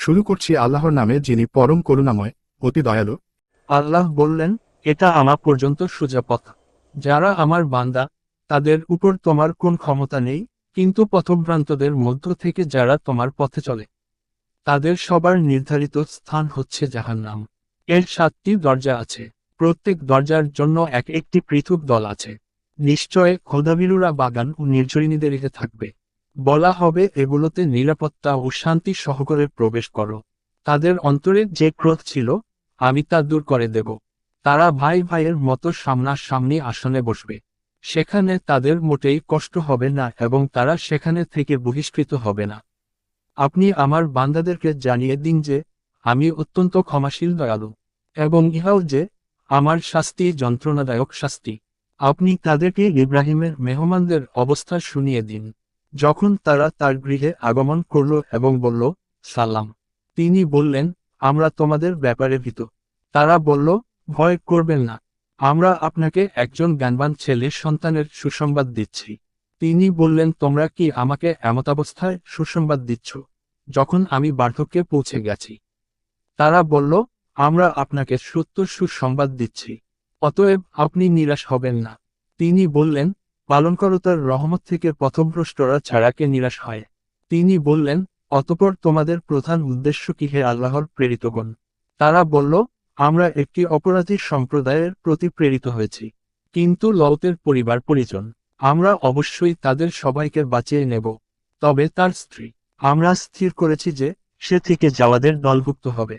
শুরু করছি আল্লাহর নামে যিনি পরম করুণাময়, অতি দয়ালু। আল্লাহ বললেন, এটা আমার পর্যন্ত সোজা পথ। যারা আমার বান্দা, তাদের উপর তোমার কোন ক্ষমতা নেই, কিন্তু পথভ্রান্তদের মধ্য থেকে যারা তোমার পথে চলে, তাদের সবার নির্ধারিত স্থান হচ্ছে জাহান্নাম। এর সাতটি দরজা আছে। প্রত্যেক দরজার জন্য এক একটি পৃথক দল আছে। নিশ্চয় খোদাবিরুরা বাগান ও নির্ঝরিণীদের থাকবে। বলা হবে, এগুলোতে নিরাপত্তা ও শান্তি সহকারে প্রবেশ করো। তাদের অন্তরে যে ক্রোধ ছিল, আমি তা দূর করে দেব। তারা ভাই ভাইয়ের মতো সামনাসামনি আসনে বসবে। সেখানে তাদের মোটেই কষ্ট হবে না এবং তারা সেখানে থেকে বহিষ্কৃত হবে না। আপনি আমার বান্দাদেরকে জানিয়ে দিন যে, আমি অত্যন্ত ক্ষমাশীল, দয়ালু, এবং ইহাও যে, আমার শাস্তি যন্ত্রণাদায়ক শাস্তি। আপনি তাদেরকে ইব্রাহিমের মেহমানদের অবস্থা শুনিয়ে দিন। যখন তারা তার গৃহে আগমন করল এবং বলল সালাম। তিনি বললেন আমরা তোমাদের ব্যাপারে ভীত। তারা বলল ভয় করবেন না। আমরা আপনাকে একজন জ্ঞানবান ছেলের সন্তানের সুসংবাদ দিচ্ছি। তিনি বললেন তোমরা কি আমাকে এমতাবস্থায় সুসংবাদ দিচ্ছ যখন আমি বার্ধক্যে পৌঁছে গেছি? তারা বলল আমরা আপনাকে সত্য সুসংবাদ দিচ্ছি অতএব আপনি নিরাশ হবেন না। তিনি বললেন পালনকর্তার রহমত থেকে পথভ্রষ্টরা ছাড়াকে নিরাশ হয়। তিনি বললেন, অতপর তোমাদের প্রধান উদ্দেশ্য কি হে আল্লাহর প্রেরিতগণ? তারা বলল, আমরা একটি অপরাধী সম্প্রদায়ের প্রতি প্রেরিত হয়েছি, কিন্তু লৌতের পরিবার পরিজন। আমরা অবশ্যই তাদের সবাইকে বাঁচিয়ে নেব। তবে তার স্ত্রী, আমরা স্থির করেছি যে সে থেকে যাওয়াদের দলভুক্ত হবে।